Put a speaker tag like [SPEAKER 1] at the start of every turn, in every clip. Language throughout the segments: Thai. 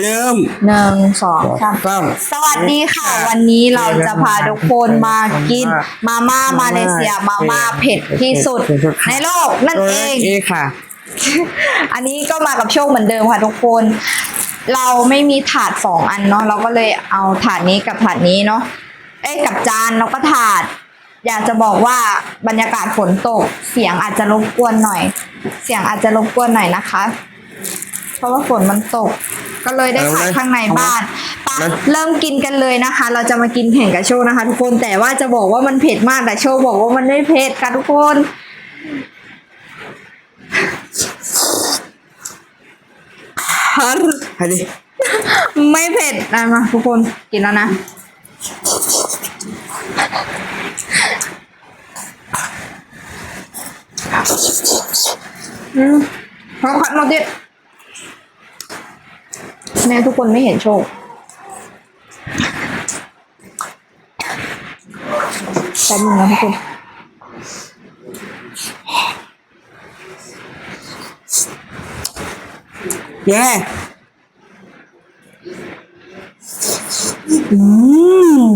[SPEAKER 1] เริ่ม
[SPEAKER 2] หนึ่งสองสาม
[SPEAKER 1] สาม
[SPEAKER 2] สวัสดีค่ะ วันนี้เราจะพาทุกคนมากินมาม่ามาเลเซียมาม่าเผ็ดที่สุด ในโลกนั่นเอง
[SPEAKER 1] เองค่ะ
[SPEAKER 2] อันนี้ก็มากับโชคเหมือนเดิมค่ะทุกคน เราไม่มีถาดสองอันเนาะเราก็เลยเอาถาดนี้กับถาดนี้เนาะเอ้ยกับจานแล้วก็ถาด อยากจะบอกว่าบรรยากาศฝนตก เสียงอาจจะรบกวนหน่อย เสียงอาจจะรบกวนหน่อยนะคะ เพราะว่าฝนมันตก ก็เลยได้ถ่ายข้างในบ้านไปะเริ่มกินกันเลยนะคะ เราจะมากินแข่งกับโชคนะคะ ทุกคนแต่ว่าจะบอกว่ามันเผ็ดมากแต่โชคบอกว่ามันไม่เผ็ดค่ะทุกคน
[SPEAKER 1] ฮัลไปดิ
[SPEAKER 2] ไม่เผ็ดนะมาทุกคนกินแล้วนะอืมเขาคัดมาดิ แม่ทุกคนไม่เห็นโชคแป๊บนึงนะทุกคน
[SPEAKER 1] แย่อืม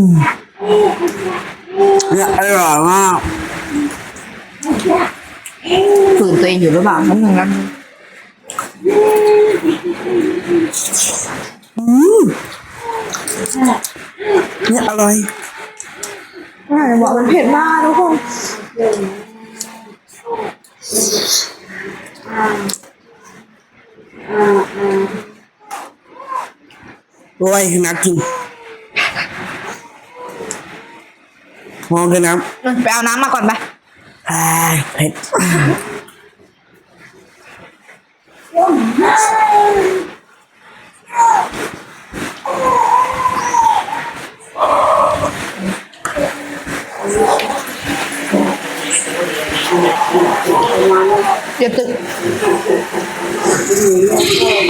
[SPEAKER 1] เนี่ยอร่อยมาก
[SPEAKER 2] ฝืนตัวเองอยู่หรือเปล่าแป๊บนึงนะ
[SPEAKER 1] เนี่ยอร่อย
[SPEAKER 2] อ่าบอกมันเผ็ดมากทุกคน
[SPEAKER 1] อร่อยน่ากินมองกันน้
[SPEAKER 2] ไปเอาน้ำมาก่อนไปำ
[SPEAKER 1] อ่าเผ็ด
[SPEAKER 2] เดี๋ยวตึก Thôi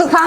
[SPEAKER 2] ตึกค่ะ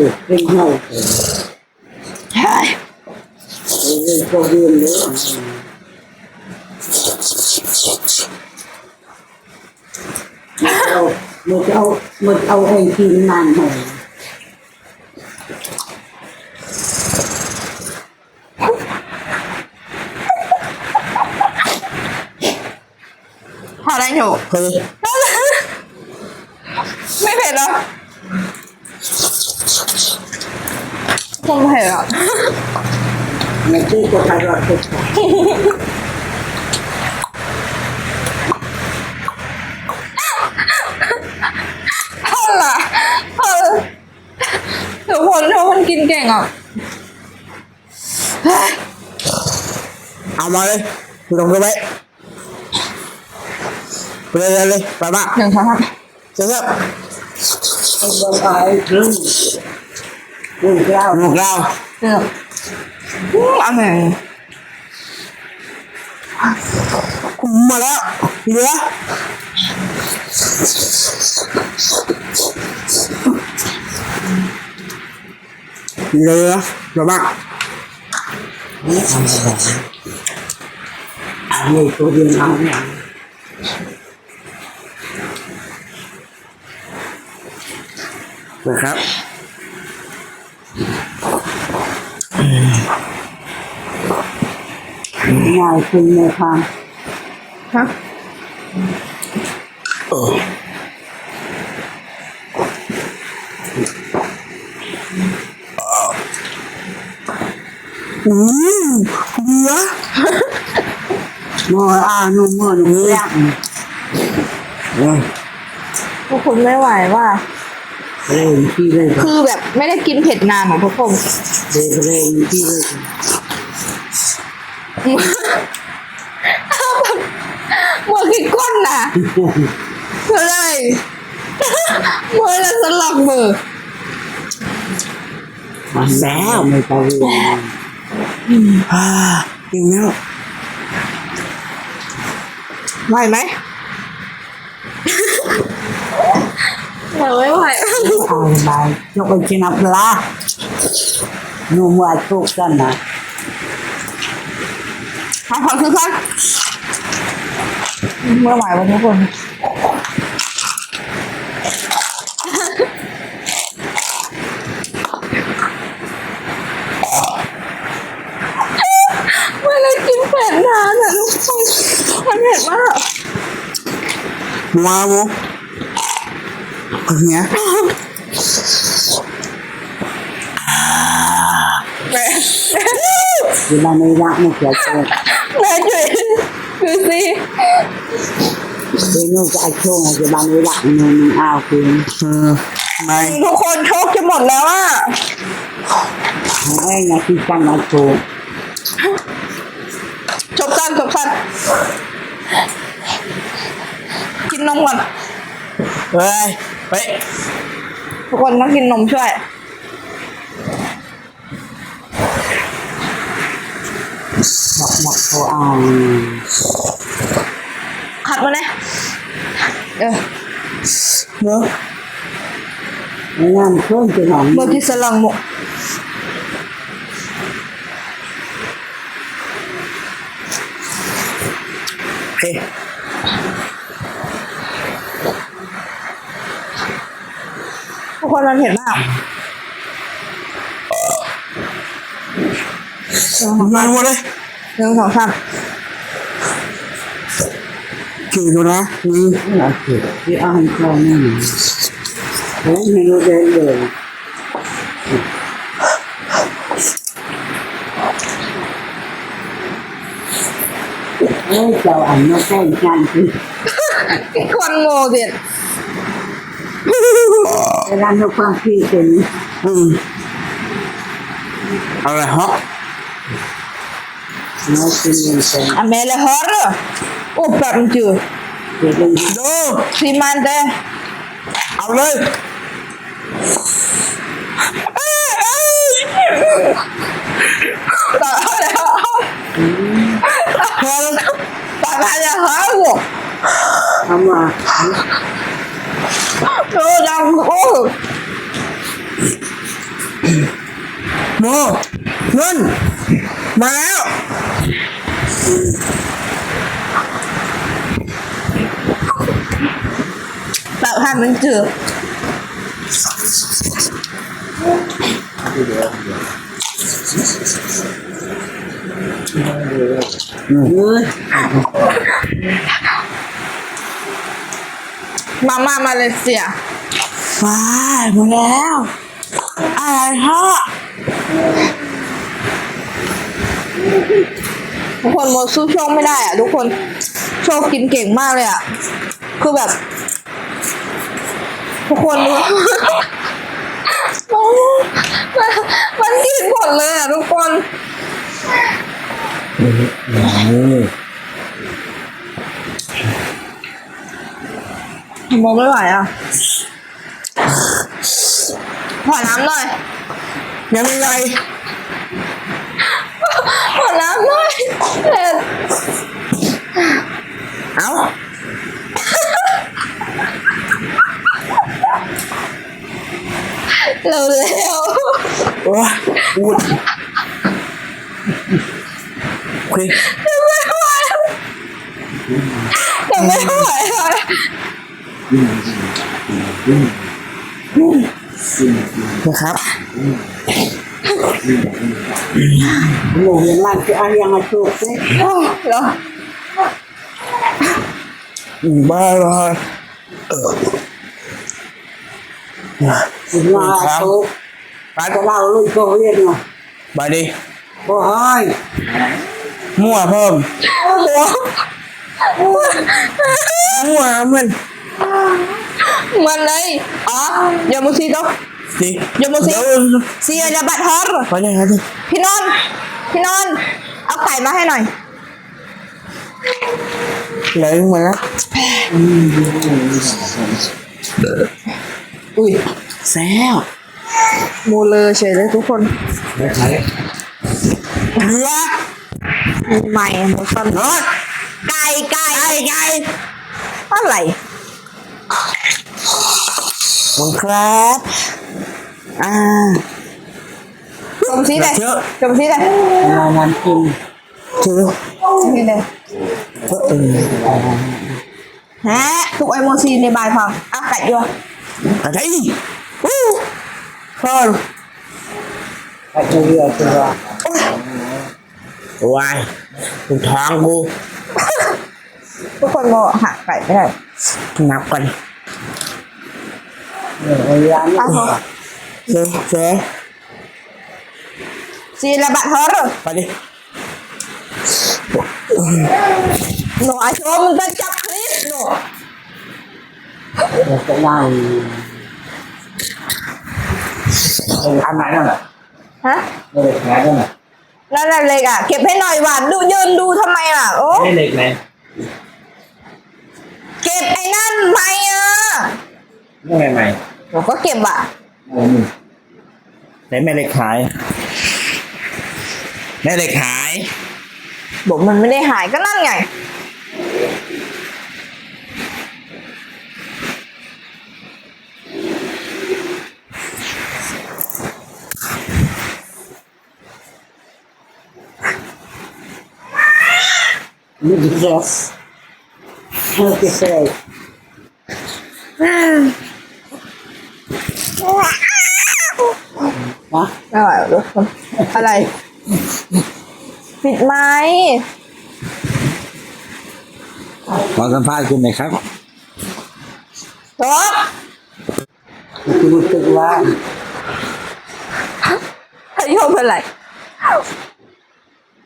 [SPEAKER 2] เร็วเร็วหมดเลยใครกินหมดก่อน
[SPEAKER 3] hồng
[SPEAKER 2] พอได้อยู่
[SPEAKER 1] เฮ้ย
[SPEAKER 2] ไม่เผ็ดเหรอคงเผ็ดอะ
[SPEAKER 3] Ngày kia của Thái Rọt Thịt
[SPEAKER 2] เท่าไหร่เออทุกคนทุกคนกินเก่งอะ
[SPEAKER 1] เอามาเลยลงไปไว้ไปเลยเลยเลยไปมา
[SPEAKER 2] หนึ่งสองสาม
[SPEAKER 1] เสร็จแล้ว
[SPEAKER 3] Ông bông ái rừng Rừng rau
[SPEAKER 1] หมกเรา
[SPEAKER 2] เลือกอืมอร่อย
[SPEAKER 1] มาแล้วเหลือเหลือเดี๋ยวบ้าง
[SPEAKER 3] Người cô viên áo này
[SPEAKER 1] นะครับ
[SPEAKER 3] Ngoài khinh mê khoan
[SPEAKER 2] ฮะ
[SPEAKER 1] เอออืมเบื่อ
[SPEAKER 3] มออานุ่มมือนุ่มแรง
[SPEAKER 1] อืม
[SPEAKER 2] ทุกคนไม่ไหวว่า
[SPEAKER 3] เล่นที่เลย
[SPEAKER 2] คือแบบไม่ได้กินเผ็ดนานของทุกคน
[SPEAKER 3] เล่นเล่นที่เลย
[SPEAKER 2] เมื่อกี้ก้นน่ะเลยเมื่อแล้วสลักมือ
[SPEAKER 3] มันแล้วไม่ไปเลย
[SPEAKER 1] อ่าอิ่มแล้ว
[SPEAKER 2] ไหวไหมไหวไม่ไหว
[SPEAKER 3] เอาไปยกไปกินน้ำปลานุ่มว่าทุกกันนะ
[SPEAKER 2] หาความคือกันไม่ไหววันทุกคนไม่ได้กินเผ็ดนานอะทุกคนมันเผ็ดมาก
[SPEAKER 1] มาโมอย่างเงี้ย
[SPEAKER 2] แม่
[SPEAKER 3] เวลาไม่รักไม่เกี่ยวกับ
[SPEAKER 2] แม่จุ๋ยดูสิ
[SPEAKER 3] เดี๋ยวนู้จะไอ้ช่วงจะบางเวลานุ่มอ้าวคุณ
[SPEAKER 1] เออไม่
[SPEAKER 2] ทุกคนโชคจะหมดแล้วอะ
[SPEAKER 3] ไอ้นะที่กันมาโชว์
[SPEAKER 2] จบกันจบกันกินนมก่อน
[SPEAKER 1] เฮ้ยเฮ้ย
[SPEAKER 2] ทุกคนต้องกินนมช่วย
[SPEAKER 3] บอกบอกเขาอ่าน
[SPEAKER 2] ขัดมาเลยเออ
[SPEAKER 1] เนอะ
[SPEAKER 3] งานเครื่องจะหนอง
[SPEAKER 2] เมื่อกี้สลังหมก
[SPEAKER 1] เฮ้ย
[SPEAKER 2] ทุกคนมันเผ็ดมาก
[SPEAKER 1] มาหมดเลย
[SPEAKER 2] หนึ่งสองสาม
[SPEAKER 1] กินดูนะนี่
[SPEAKER 3] โอเคที่อ่านเขานี่โอ้ไม่รู้เลยเลยเอ้ยเจ้าอันนี้แค่งานคือ
[SPEAKER 2] คนโง่เด็ด
[SPEAKER 3] เวลาเราความคิดเป็น
[SPEAKER 1] อืมเอาเลยฮะ
[SPEAKER 3] เราเป็นเงินเป็น
[SPEAKER 2] อเมเลฮอร์โอ้แบบมันจืด
[SPEAKER 3] เป็น
[SPEAKER 1] ดู
[SPEAKER 2] ซี แล้ว
[SPEAKER 1] พอแล้ว
[SPEAKER 2] ต่อมาเลยฮะโว้
[SPEAKER 3] ทำมา
[SPEAKER 2] ดูดังโอ้
[SPEAKER 1] โมเงินมาแล้ว
[SPEAKER 2] แบบให้มันจืด
[SPEAKER 3] เอ้ย
[SPEAKER 2] มาม่ามาเลเซีย
[SPEAKER 1] ว้ายหมดแล้วอะไรฮะ
[SPEAKER 2] ทุกคนโมสู้โชคไม่ได้อะ ทุกคนโชคกินเก่งมากเลยอะ คือแบบ ทุกคนมันมันกินหมดเลยอะ ทุกคนมองไม่ไหวอะขอน้ำหน่อย
[SPEAKER 1] ยังไง
[SPEAKER 2] ขอ เอาเร็วเร็ว
[SPEAKER 1] โอ้ยพูดโอเค
[SPEAKER 2] จะไม่ไหวจะไม่ไหว
[SPEAKER 1] นะครับ
[SPEAKER 3] หมูยังมันคืออันยังมาโชว์เต้
[SPEAKER 2] โอ้เหรอ
[SPEAKER 1] บายบายเออ
[SPEAKER 3] Ngoài số
[SPEAKER 1] ไป
[SPEAKER 3] Cái nào lui cô biết mà
[SPEAKER 1] ไปดิ
[SPEAKER 3] Cô ơi
[SPEAKER 1] มั่วเพิ่มมั่วมัน
[SPEAKER 2] มันเลยอ๋ออย่ามุซีต้อง
[SPEAKER 1] ดิ
[SPEAKER 2] อย่ามาสิ
[SPEAKER 1] เดี๋ยว
[SPEAKER 2] เสียจะบัดฮอร์
[SPEAKER 1] ไปยังไงดิ
[SPEAKER 2] พี่นนท์พี่นนท์เอาไก่มาให้หน่อย
[SPEAKER 1] เหลยมาแล้ว
[SPEAKER 2] อุ้ย
[SPEAKER 1] แซ่บ
[SPEAKER 2] โมเลอเฉยเลยทุกคน
[SPEAKER 1] เกลือ
[SPEAKER 2] ใหม่หมดต้น
[SPEAKER 1] รส
[SPEAKER 2] ไก่ไก่
[SPEAKER 1] ไก่ไก่
[SPEAKER 2] อะไร
[SPEAKER 1] มังครับ อ่า
[SPEAKER 2] จมซีเลย
[SPEAKER 1] เยอะ
[SPEAKER 2] จมซีเลย
[SPEAKER 3] Là làm chung
[SPEAKER 1] เจอ
[SPEAKER 2] นี่เลย
[SPEAKER 1] เออ
[SPEAKER 2] ฮะทุกไอโมซีในบาย ฟังอะไก่ยัว
[SPEAKER 1] อะไรอู้ข้าว
[SPEAKER 3] Cái chú đưa chú ra
[SPEAKER 1] วายถูกท้องกู
[SPEAKER 2] ทุกคนโมหักไก่ไม่ได้
[SPEAKER 1] นับกัน
[SPEAKER 3] Rồi ăn
[SPEAKER 2] อะพอ
[SPEAKER 1] เสือเสือ
[SPEAKER 2] ซีละบัดฮอร์
[SPEAKER 1] ไปดิ
[SPEAKER 2] หนูอาชมมันก็จับคลิปหนู
[SPEAKER 3] Rồi cái này
[SPEAKER 4] อันไหนนั่นแหละ
[SPEAKER 2] ฮะ
[SPEAKER 4] ไม่เหล็กไหนนั่นแหละ
[SPEAKER 2] นั่นแหละเลยอะเก็บให้หน่อยหวานดูยืนดูทำไมอะโอ้
[SPEAKER 4] ไม่เหล็กไหน
[SPEAKER 2] เก็บไอ้นั่นไปอะ
[SPEAKER 4] นี่ใหม่ใหม่
[SPEAKER 2] หนูก็เก็บอะ
[SPEAKER 4] โอ้ยไหนแม่เหล็กขายแม่เหล็กขาย
[SPEAKER 2] บอกมันไม่ได้หายก็นั่นไง
[SPEAKER 3] Nó đi ra Nó cái xe ฮะ
[SPEAKER 2] ไปิดไม้
[SPEAKER 4] ขอสัมภาษณ์คุณหน่อยครับ
[SPEAKER 2] จบ
[SPEAKER 3] คือรู้สึกว่า
[SPEAKER 2] ให้โยมเป็นไร